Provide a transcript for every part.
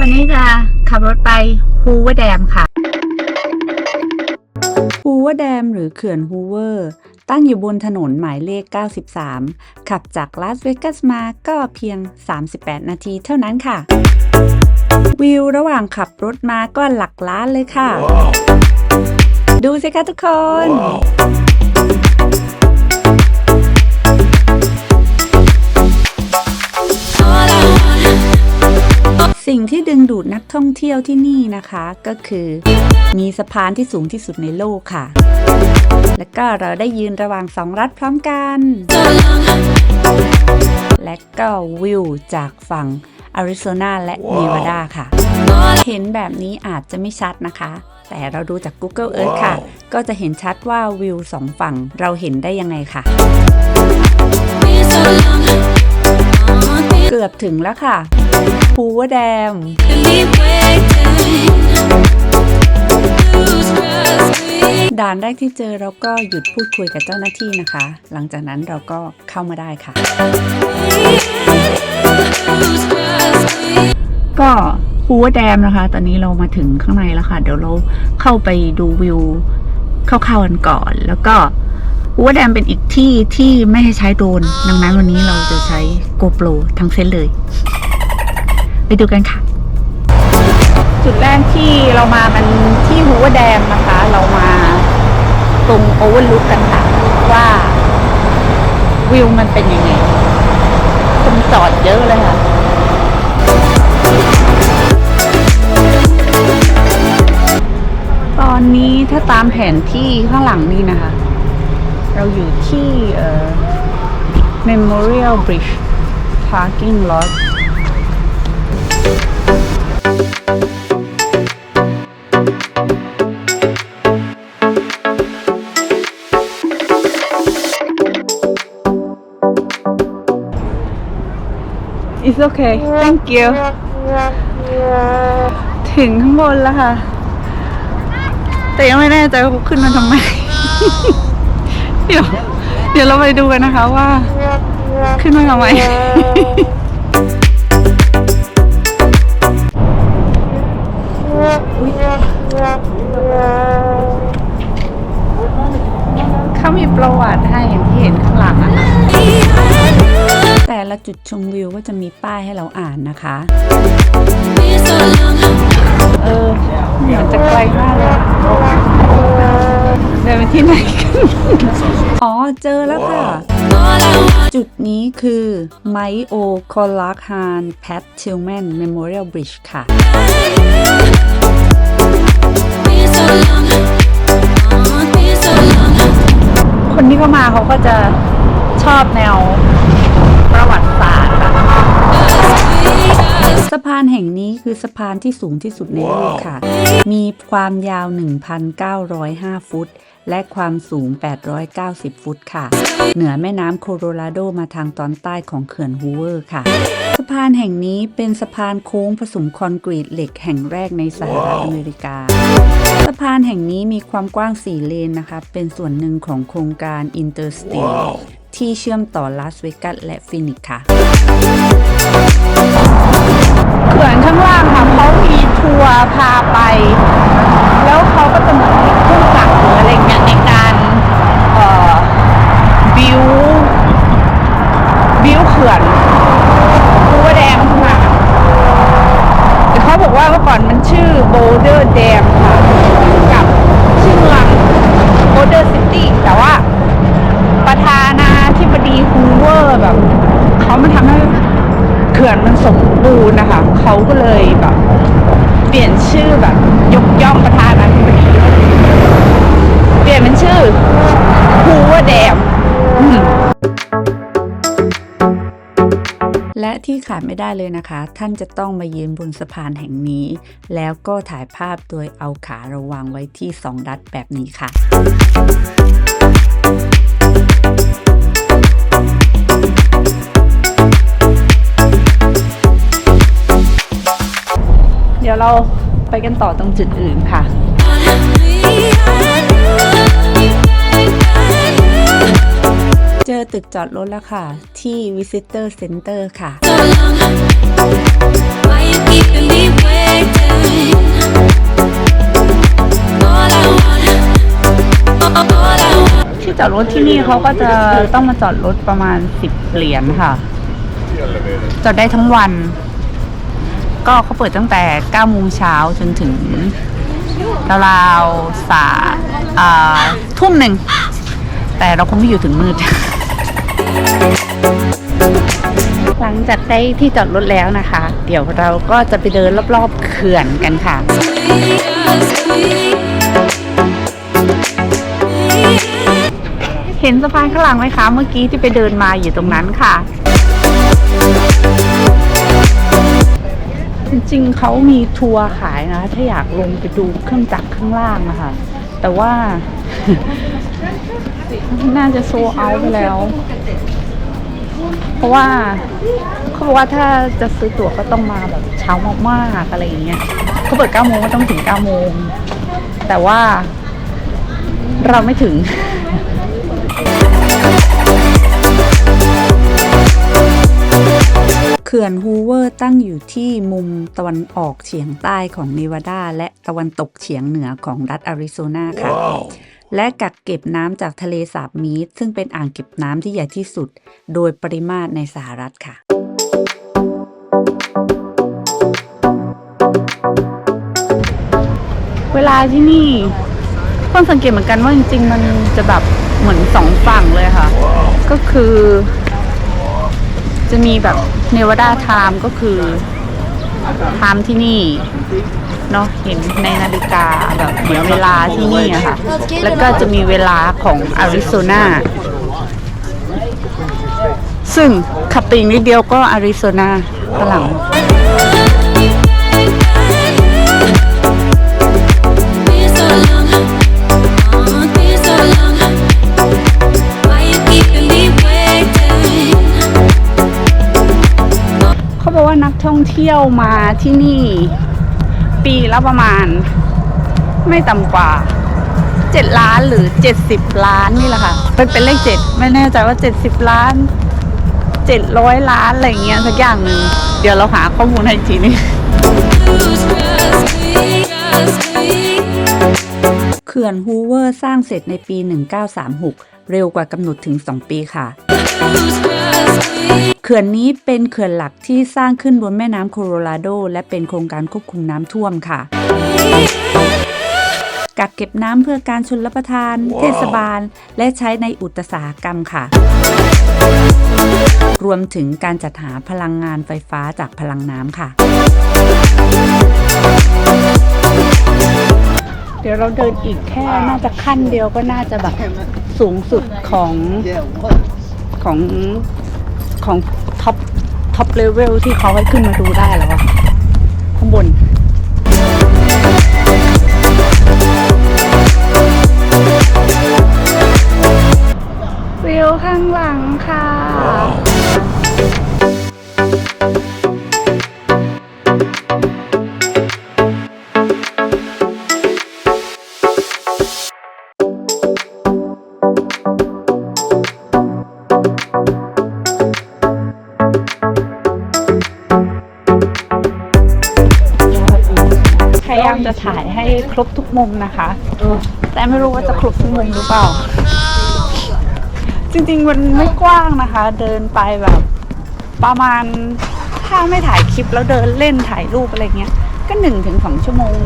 วันนี้จะขับรถไปฮูเวอร์แดมค่ะฮูเวอร์แดมหรือเขื่อนฮูเวอร์ตั้งอยู่บนถนนหมายเลข 93 ขับจากลาสเวกัสมาก็เพียง 38 นาทีเท่านั้นค่ะ วิวระหว่างขับรถมาก็หลักล้านเลยค่ะดูสิคะทุกคนสิ่ ท่องเที่ยวที่นี่นะคะก็คือ มีสะพานที่สูงที่สุดในโลกค่ะ แล้วก็เราได้ยืนระหว่างสองรัฐพร้อมกัน และก็วิวจากฝั่งอาริโซนาและเนวาดาค่ะ เห็นแบบนี้อาจจะไม่ชัดนะคะ แต่เราดูจาก Google Earth ค่ะ ก็จะเห็นชัดว่าวิวสองฝั่งเราเห็นได้ยังไงค่ะ เกือบถึงแล้วค่ะพูวแดมด่านแรกที่เจอเราก็หยุดพูดคุยกับเจ้าหน้าที่นะคะ หลังจากนั้นเราก็เข้ามาได้ค่ะ ก็ฮูว์แดมนะคะ ตอนนี้เรามาถึงข้างในแล้วค่ะ เดี๋ยวเราเข้าไปดูวิวคร่าๆกันก่อน แล้วก็ ฮูวแดมเป็นอีกที่ที่ไม่ให้ใช้โดรนดังนั้นวันนี้เราจะใช้ GoPro ทั้งเซตเลย ไปดูกันค่ะ จุดแรกที่เรามากันที่ฮูวแดมนะคะ เรามาตรงโอเวอร์ลุกกันค่ะ ว่าวิวมันเป็นยังไงคนจอดเยอะเลยค่ะตอนนี้ถ้าตามแผนที่ข้างหลังนี่นะคะ เราอยู่ที่เอ่อ Memorial Bridge Parking Lot อิสโอเค thank you ถึงข้างบนแล้วค่ะ แต่ยังไม่แน่ใจว่าขึ้นมาทำไม เดี๋ยว เดี๋ยวเราไปดูกันนะคะว่า ขึ้นมาทำไมเขามีประวัติให้อย่างที่เห็นข้างหลังอะคะแต่ละจุดชมวิวก็จะมีป้ายให้เราอ่านนะคะ เออเหมือนจะไกลมากเลย เดินไปที่ไหนกันอ๋อเจอแล้วค่ะ จุดนี้คือไมโอคอลักฮานแพททิลแมนเมมโมเรียลบริดจ์ค่ะคนที่เข้ามาเขาก็จะชอบแนว สะพานแห่งนี้คือสะพานที่สูงที่สุดในโลกค่ะ มีความยาว 1,905 ฟุต และความสูง 890 ฟุตค่ะ เหนือแม่น้ำโคโลราโดมาทางตอนใต้ของเขื่อนฮูเวอร์ค่ะ สะพานแห่งนี้เป็นสะพานโค้งผสมคอนกรีตเหล็กแห่งแรกในสหรัฐอเมริกา สะพานแห่งนี้มีความกว้าง 4 เลนนะคะ เป็นส่วนหนึ่งของโครงการ Interstate ที่เชื่อมต่อลาสเวกัสและฟินิกซ์ค่ะ เขื่อนข้างล่างค่ะเขามีทัวร์พาไป แล้วเขาก็จะเหมือนมีเครื่องจักรหรืออะไรเงี้ยในการเอ่อบิวบิวเขื่อนคูวแดมขึ้นมาแต่เขาบอกว่าเมื่อก่อนมันชื่อ Boulder Dam ค่ะกับชื่อเมือง Boulder City แต่ว่าประธานาธิบดีฮูเวอร์แบบเขามาทำให้เขื่อนมันสม ก็เลยแบบ เปลี่ยนชื่อแบบ ยกย่องประธานาธิบดีเปลี่ยนเป็นชื่อฮูเวอร์แดมและที่ขาดไม่ได้เลยนะคะ ท่านจะต้องมายืนบนสะพานแห่งนี้ แล้วก็ถ่ายภาพโดยเอาขาระวางไว้ที่สองรัดแบบนี้ค่ะ ดี๋ยวเราไปกันต่อตรงจุดอื่นค่ะเจอตึกจอดรถแล้วค่ะ ที่ Visitor Center ค่ะ ที่จอดรถที่นี่เขาก็จะต้องมาจอดรถประมาณ 10 เหรียญค่ะ จอดได้ทั้งวัน ก็เขาเปิดตั้งแต่9โมงเช้าจนถึงราวๆสาอ่าทุ่มหนึ่ง แต่เราคงไม่อยู่ถึงมืด หลังจากได้ที่จอดรถแล้วนะคะ เดี๋ยวเราก็จะไปเดินรอบๆเขื่อนกันค่ะเห็นสะพานข้างหลังไหมคะ เมื่อกี้ที่ไปเดินมาอยู่ตรงนั้นค่ะ จริงๆเขามีทัวร์ขายนะ ถ้าอยากลงไปดูเครื่องจักรข้างล่างนะคะ แต่ว่า น่าจะโซเอาไปแล้ว เพราะว่าเขาบอกว่าถ้าจะซื้อตั๋วก็ต้องมาแบบเช้ามากๆอะไรอย่างเงี้ยเขาเปิด9โมงก็ต้องถึง9โมงแต่ว่าเราไม่ถึง เขื่อนฮูเวอร์ตั้งอยู่ที่มุมตะวันออกเฉียงใต้ของเนวาดา และตะวันตกเฉียงเหนือของรัฐอาริโซนาค่ะและกักเก็บน้ำจากทะเลสาบมีดซึ่งเป็นอ่างเก็บน้ำที่ใหญ่ที่สุด โดยปริมาตรในสหรัฐค่ะเวลาที่นี่เพิ่งสังเกตเหมือนกันว่าจริงๆ มันจะแบบเหมือนสองฝั่งเลยค่ะ ก็คือ จะมีแบบเนวาดาไทม์ก็คือไทม์ที่นี่เนาะเห็นในนาฬิกาแบบเหมือนเวลาที่นี่อะค่ะ แล้วก็จะมีเวลาของอาริโซนาซึ่งขับไปอีกนิดเดียวก็อาริโซนาฝรั่ง ท่องเที่ยวมาที่นี่ ปีละประมาณ ไม่ต่ำกว่า7ล้านหรือ70ล้านนี่แหละค่ะเป็นเป็นเลขเจ็ดไม่แน่ใจว่า70ล้าน700ล้านอะไรเงี้ยสักอย่างหนึ่งเดี๋ยวเราหาข้อมูลให้ทีนึง Lose trust me, trust me. เขื่อนฮูเวอร์สร้างเสร็จในปี 1936 เร็วกว่ากำหนดถึง 2 ปีค่ะ Lose trust me. เขื่อนนี้เป็นเขื่อนหลักที่สร้างขึ้นบนแม่น้ำโคโลราโด และเป็นโครงการควบคุมน้ำท่วมค่ะ กักเก็บน้ำเพื่อการชนรับประทานเทศบาล และใช้ในอุตสาหกรรมค่ะ รวมถึงการจัดหาพลังงานไฟฟ้าจากพลังน้ำค่ะ เดี๋ยวเราเดินอีกแค่น่าจะขั้นเดียวก็น่าจะแบบสูงสุดของของ ของท็อปท็อปเลเวลที่เขาให้ขึ้นมาดูได้แล้วอะข้างบนวิวข้างหลังค่ะ รบทุกมุมนะคะ แต่ไม่รู้ว่าจะครบทุกมุมหรือเปล่า จริงๆมันไม่กว้างนะคะ เดินไปแบบ ประมาณถ้าไม่ถ่ายคลิปแล้วเดินเล่นถ่ายรูปอะไรเงี้ย ก็หนึ่งถึงสองชั่วโมง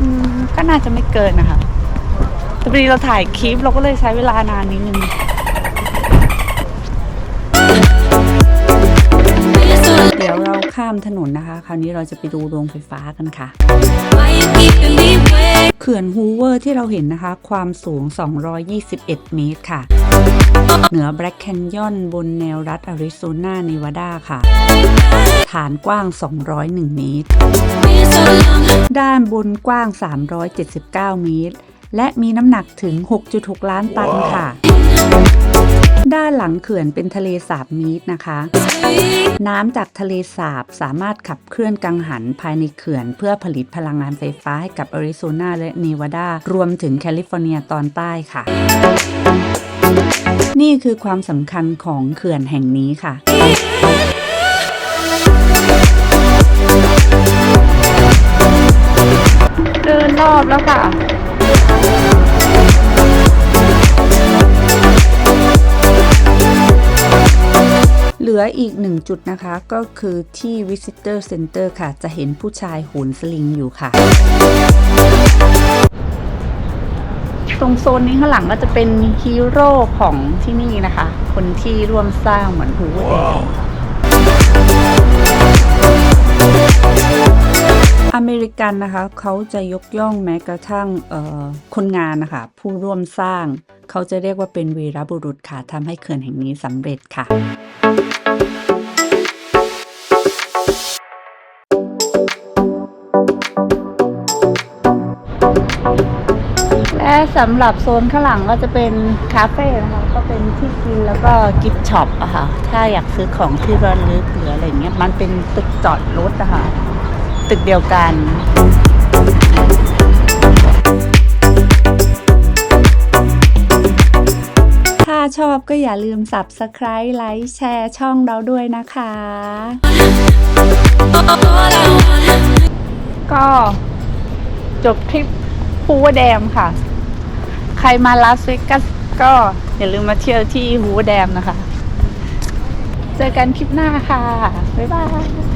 อืมก็น่าจะไม่เกินนะคะแต่พอดีเราถ่ายคลิปเราก็เลยใช้เวลานานนิดนึง ข้ามถนนนะคะ คราวนี้เราจะไปดูโรงไฟฟ้ากันค่ะเขื่อนฮูเวอร์ที่เราเห็นนะคะ ความสูง 221 เมตรค่ะ เหนือแบล็กแคนยอนบนแนวรัฐอาริโซนาเนวาดาค่ะ ฐานกว้าง 201 เมตร ด้านบนกว้าง 379 เมตร และมีน้ำหนักถึง 6.6 ล้านตันค่ะ ด้านหลังเขื่อนเป็นทะเลสาบมีดนะคะ น้ำจากทะเลสาบสามารถขับเคลื่อนกังหันภายในเขื่อน เพื่อผลิตพลังงานไฟฟ้าให้กับอริโซนาและเนวาดารวมถึงแคลิฟอร์เนียตอนใต้ค่ะ นี่คือความสำคัญของเขื่อนแห่งนี้ค่ะเดินรอบแล้วค่ะ ลืออีกหนึ่งจุดนะคะ ก็คือที่ Visitor Center ค่ะ จะเห็นผู้ชายโหนสลิงอยู่ค่ะ ตรงโซนนี้ข้างหลังก็จะเป็นฮีโร่ของที่นี่นะคะ คนที่ร่วมสร้างเหมือนหูแดง อเมริกันนะคะเขาจะยกย่องแม้กระทั่งคนงานนะคะผู้ร่วมสร้าง เขาจะเรียกว่าเป็นวีรบุรุษค่ะทำให้เขื่อนแห่งนี้สำเร็จค่ะ และสำหรับโซนข้างหลังก็จะเป็นคาเฟ่นะคะ ก็เป็นที่กินแล้วก็กิฟต์ช็อปอะค่ะ ถ้าอยากซื้อของที่ระลึกหรืออะไรเงี้ยมันเป็นตึกจอดรถอะค่ะ ตึกเดียวกันถ้าชอบก็อย่าลืม Subscribe ไลค์แชร์ช่องเราด้วยนะคะ ก็จบทริปฮูเวแดมค่ะ ใครมาลาสเวกัสก็อย่าลืมมาเที่ยวที่ฮูเวแดมนะคะ เจอกันคลิปหน้าค่ะ บ๊ายบาย